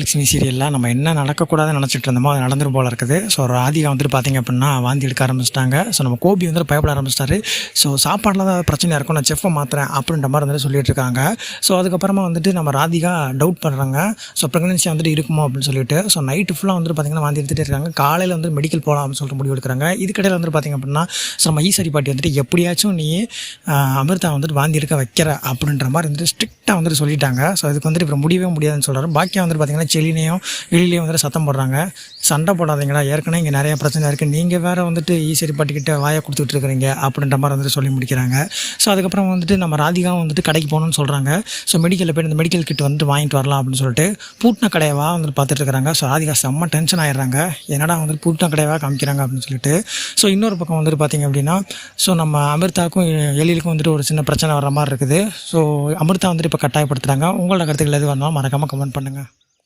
லட்சுமி சீரியலில் நம்ம என்ன நடக்கக்கூடாதுன்னு நினச்சிட்டு இருந்தோமோ அது நடந்துரும் போல இருக்குது. ஸோ ராதிகா வந்துட்டு பார்த்தீங்க அப்படின்னா வாந்தி எடுக்க ஆரம்பிச்சிட்டாங்க. ஸோ நம்ம கோபி வந்துட்டு பயப்பட ஆரம்பிச்சிட்டாரு. ஸோ சாப்பாடில் தான் பிரச்சனையாக இருக்கும் நான் செஃப்பை மாற்றுறேன் அப்படின்ற மாதிரி வந்துட்டு சொல்லிட்டு இருக்காங்க. ஸோ அதுக்கப்புறமா வந்துட்டு நம்ம ராதிகா டவுட் பண்ணுறாங்க ஸோ ப்ரெக்னன்சி வந்துட்டு இருக்குமோ அப்படின்னு சொல்லிட்டு. ஸோ நைட்டு ஃபுல்லாக வந்துட்டு பார்த்தீங்கன்னா வாந்தி எடுத்துகிட்டே இருக்காங்க. காலையில் வந்து மெடிக்கல் போகலாம் அப்படின்னு சொல்லிட்டு முடிவு எடுக்கிறாங்க. இதுக்கடையில் வந்துட்டு பார்த்தீங்க அப்படின்னா ஸோ நம்ம ஈஸ்வரி பாட்டி வந்துட்டு எப்படியாச்சும் நீ அமிர்தா வந்துட்டு வாந்தி எடுக்க வைக்கிற அப்படின்ற மாதிரி வந்துட்டு ஸ்ட்ரிக்டாக வந்துட்டு சொல்லிட்டாங்க. ஸோ இதுக்கு வந்துட்டு இப்போ முடியவே முடியாதுன்னு சொல்கிறாரு பாக்கியம் வந்துட்டு பார்த்தீங்கன்னா செலினையும் வெளியிலையும் வந்துட்டு சத்தம் போடுறாங்க. சண்டை போடாதீங்களா ஏற்கனவே இங்கே நிறைய பிரச்சனை இருக்குது நீங்கள் வேறு வந்துட்டு ஈஸ்வரி பாட்டிக்கிட்ட வாயை கொடுத்துட்டு இருக்கிறீங்க அப்படின்ற மாதிரி வந்துட்டு சொல்லி முடிக்கிறாங்க. ஸோ அதுக்கப்புறம் வந்துட்டு நம்ம ராதிகாவும் வந்துட்டு கடைக்கு போகணும்னு சொல்கிறாங்க ஸோ மெடிக்கலில் போய் இந்த மெடிக்கல் கிட் வந்துட்டு வாங்கிட்டு வரலாம் அப்படின்னு சொல்லிட்டு பூட்டின கடையவாக வந்துட்டு பார்த்துட்டு இருக்கிறாங்க. ஸோ ராதிகா செம்ம டென்ஷன் ஆயிடுறாங்க. என்னடா வந்துட்டு பூட்டின கடையவாக காமிக்கிறாங்க அப்படின்னு சொல்லிட்டு. ஸோ இன்னொரு பக்கம் வந்துட்டு பார்த்தீங்க அப்படின்னா ஸோ நம்ம அமிர்தாக்கும் எழிலுக்கும் வந்துட்டு ஒரு சின்ன பிரச்சனை வர மாதிரி இருக்குது. ஸோ அமிர்தா வந்துட்டு இப்போ கட்டாயப்படுத்துகிறாங்க உங்களோட கருத்துக்கள் எது வந்தாலும் மறக்காமல் கமெண்ட் பண்ணுங்கள்